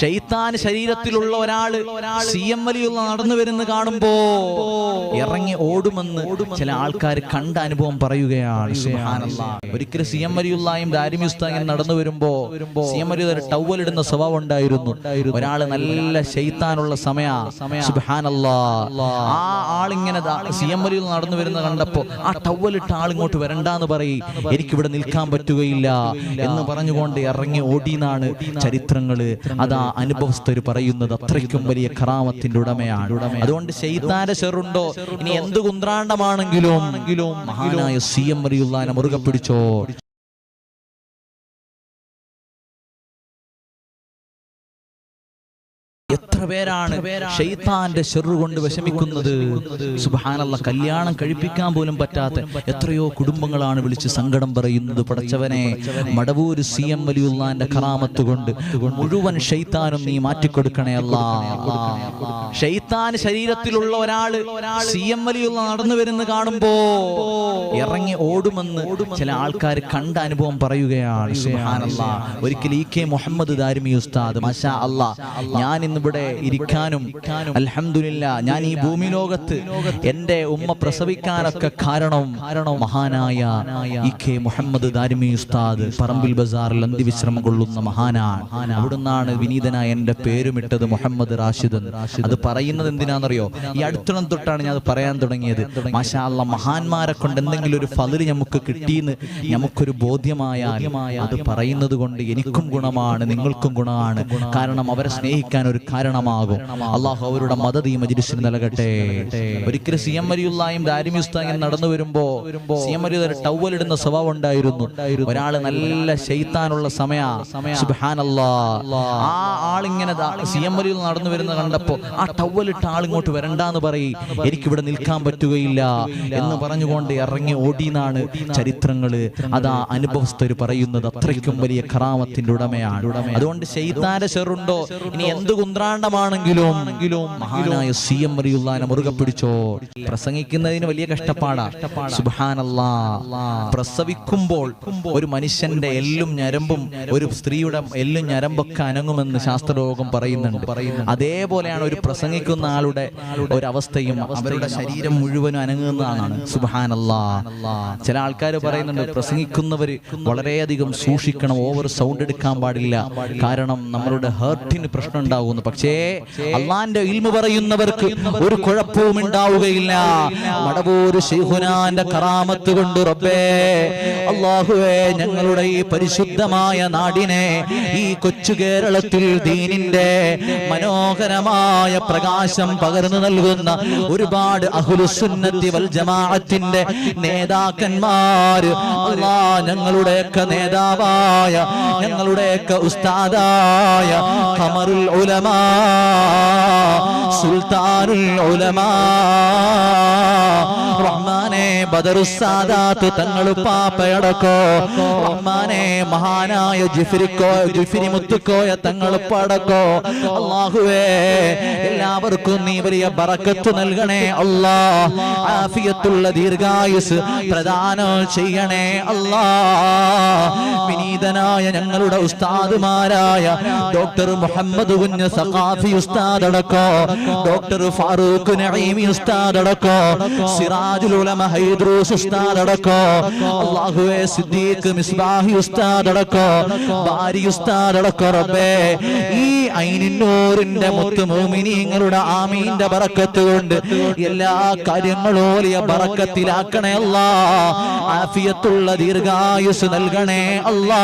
ഷെയ്ത്താൻ ശരീരത്തിലുള്ള ഒരാൾ സി എം വലിയുള്ള നടന്നു വരുന്ന കാണുമ്പോ ഇറങ്ങി ഓടുമെന്ന് ചില ആൾക്കാർ കണ്ട അനുഭവം പറയുകയാണ്. ഒരിക്കലും സി എം വലിയുള്ളയും ദാരിമി നടന്നു വരുമ്പോ സി എം വലിയ ഒരു ടവലിടുന്ന സ്വഭാവം ഉണ്ടായിരുന്നു. ഒരാൾ നല്ല ഷെയ്ത്താനുള്ള സമയ. സുബ്ഹാനല്ലാ. ആ ആളിങ്ങനെ സി എം വലിയിൽ നടന്നു വരുന്ന കണ്ടപ്പോ ആ ടവലിട്ട ആളിങ്ങോട്ട് വരണ്ടെന്ന് പറയും. എനിക്കിവിടെ നിൽക്കാൻ പറ്റുകയില്ല എന്ന് പറഞ്ഞുകൊണ്ട് ഇറങ്ങി ഓടിയെന്നാണ് ചരിത്രങ്ങൾ. അതാ അനുഭവസ്ഥര് പറയുന്നത് അത്രയ്ക്കും വലിയ കറാമത്തിന്റെ ഉടമയാണ്. അതുകൊണ്ട് ശൈതാന ചെറുണ്ടോ? ഇനി എന്ത് കുന്ത്രാണ്ടമാണെങ്കിലും മഹാനായ സി എം വലിയുള്ളാനെ മുറുകെ പിടിച്ചോ? പേരാണ് ഷെയ്ത്താന്റെ ഷെറു കൊണ്ട് വിഷമിക്കുന്നത്. സുബാനുള്ള കല്യാണം കഴിപ്പിക്കാൻ പോലും പറ്റാത്ത എത്രയോ കുടുംബങ്ങളാണ് വിളിച്ച് സങ്കടം പറയുന്നത് പടച്ചവനെ. മടവൂര് സി എം വലിയുള്ളാന്റെ കറാമത്ത് കൊണ്ട് മുഴുവൻ ഷെയ്ത്താനും നീ മാറ്റിക്കൊടുക്കണേ അല്ല. ഷെയ്ത്താൻ ശരീരത്തിലുള്ള ഒരാൾ സി എം വലിയുള്ള നടന്നു വരുന്ന കാണുമ്പോ ഇറങ്ങി ഓടുമെന്ന് ചില ആൾക്കാർ കണ്ട അനുഭവം പറയുകയാണ്. സുബ്ഹാനല്ലാ. ഒരിക്കൽ ഇ കെ മുഹമ്മദ് ദാരിമി ഉസ്താദ് മഷാ അല്ല ഞാൻ ഇന്നിവിടെ ഇരിക്കാനും അലഹമില്ല ഞാൻ ഈ ഭൂമി ലോകത്ത് എന്റെ ഉമ്മ പ്രസവിക്കാനൊക്കെ കാരണം മഹാനായ ഇ കെ മുഹമ്മദ് ദാരിമി ഉസ്താദ് പറമ്പിൽ ബസാറിൽ അന്തിവിശ്രമം കൊള്ളുന്ന മഹാനാണ്. അവിടുന്നാണ് വിനീതനായ എന്റെ പേരുമിട്ടത് മുഹമ്മദ് റാഷിദ്. അത് പറയുന്നത് എന്തിനാണെന്നറിയോ? ഈ അടുത്തണം തൊട്ടാണ് ഞാൻ അത് പറയാൻ തുടങ്ങിയത്. മാഷാ അല്ലാ മഹാന്മാരെ കൊണ്ട് എന്തെങ്കിലും ഒരു ഫതിൽ നമുക്ക് കിട്ടിയെന്ന് നമുക്കൊരു ബോധ്യമായാൽ അത് പറയുന്നത് കൊണ്ട് എനിക്കും ഗുണമാണ് നിങ്ങൾക്കും ഗുണമാണ്. കാരണം അവരെ സ്നേഹിക്കാൻ ഒരു കാരണമാകും. അള്ളാഹു അവരുടെ മദത് ഈ മജിലിസിന് നൽകട്ടെ. ഒരിക്കലും സി എം മരിയുള്ളായും ദാരിമിസ്താങ്ങിൽ നടന്നു വരുമ്പോ സി എം മരിയുടെ ടവൽ ഇടുന്ന സ്വഭാവം ഉണ്ടായിരുന്നു. ഒരാൾ നല്ല ശൈത്താനുള്ള സമയ. സുബ്ഹാനല്ലാ. ആ ആളിങ്ങനെ സി എം അലിയിൽ നടന്നു വരുന്ന കണ്ടപ്പോ ആ ടവലിട്ട ആളിങ്ങോട്ട് വരണ്ടെന്ന് പറയും. എനിക്കിവിടെ നിൽക്കാൻ പറ്റുകയില്ല എന്ന് പറഞ്ഞുകൊണ്ട് ഇറങ്ങി ഓടിയെന്നാണ് ചരിത്രങ്ങൾ. അതാ അനുഭവസ്ഥർ പറയുന്നത് അത്രയ്ക്കും വലിയ കറാമത്തിന്റെ ഉടമയാണ്. അതുകൊണ്ട് ശൈത്താന്റെ ചെറുണ്ടോ ഇനി എന്ത് കുന്ത്രാണ്ടമാണെങ്കിലും മഹാനായ സി എം വലിയുള്ളാനെ മുറുകെ പിടിച്ചോ? പ്രസംഗിക്കുന്നതിന് വലിയ കഷ്ടപ്പാടാ. പ്രസവിക്കുമ്പോൾ ഒരു മനുഷ്യന്റെ എല്ലും ഞരമ്പും ഒരു സ്ത്രീയുടെ എല്ലും ഞരമ്പൊക്കെ അനങ്ങുമെന്ന് ശാസ്ത്രലോകം പറയുന്നുണ്ട്. അതേപോലെയാണ് ഒരു പ്രസംഗിക്കുന്ന ആളുടെ ഒരവസ്ഥയും അവരുടെ ശരീരം മുഴുവനും അനങ്ങുന്നതാണ്. സുബാനല്ലാ ചില ആൾക്കാർ പറയുന്നുണ്ട് പ്രസംഗിക്കുന്നവര് വളരെയധികം സൂക്ഷിക്കണം ഓവർ സൗണ്ട് എടുക്കാൻ പാടില്ല. കാരണം നമ്മളുടെ ഹേർട്ടിന് പ്രശ്നം ഉണ്ടാകുന്നു പക്ഷേ അള്ളാന്റെ ഇൽമ പറയുന്നവർക്ക് ഒരു കുഴപ്പവും ഉണ്ടാവുകയില്ല. മടവൂര് ശൈഹുനാന്റെ കറാമത്ത് കൊണ്ട് റബ്ബേ അള്ളാഹുവേ ഞങ്ങളുടെ ഈ പരിശുദ്ധമായ നാടിനെ ഈ കൊച്ചു കേരളത്തിൽ ദീനിന്റെ മനോഹരമായ പ്രകാശം പകർന്നു നൽകുന്ന ഒരുപാട് അഹുലുസുന്നത്തി വൽ ജമാഅത്തിന്റെ നേതാക്കന്മാര്. അല്ലാ ഞങ്ങളുടെയൊക്കെ നേതാവായ ഞങ്ങളുടെയൊക്കെ ഉസ്താദായ ഖമറുൽ ഉലമാ സുൽത്താനുൽ ഉലമാ. റഹ്മാനെ ബദറുസാദാത്ത് തങ്ങൾ പാപ്പയടക്കോ. റഹ്മാനെ മഹാനായ ജിഫിരിക്കോ ജിഫിരി മുത്തുക്കോയ തങ്ങൾ പടക്കോ. അള്ളാഹുവേ എല്ലാവർക്കും നീ വലിയ ബറക്കത്ത് നൽകണേ അല്ലാ. ആഫിയത്തുള്ള ദീർഘായുസ് പ്രദാനം ചെയ്യണേ അല്ലാ. വിനീതനായ ഞങ്ങളുടെ ഉസ്താദുമാരായ ഡോക്ടർ മുഹമ്മദ് കുഞ്ഞ് സഖാഫി ഉസ്താദ് അടക്കോ ഡോക്ടർ ഫാറൂഖ് നഈമി ഉസ്താദ് അടക്കോ സിറാജുൽ ഉലമ ഹൈദ്രൂസ് ഉസ്താദ് അടക്കോ അല്ലാഹുവേ സിദ്ദീഖ് മിസ്ബാഹി ഉസ്താദ് അടക്കോ ബാരി ഉസ്താദ് അടക്കോ റബ്ബേ ഈ ഐനിന്നൂറിന്റെ മുത്ത് മോമിനിങ്ങളുടെ ആമീന്റെ ബറക്കത്ത് കൊണ്ട് എല്ലാ കാര്യങ്ങളും വലിയ ബറക്കത്തിലാക്കണേ അല്ലാ ആഫിയത്തുള്ള ദീർഘായുസ് നൽകണേ അല്ലാ.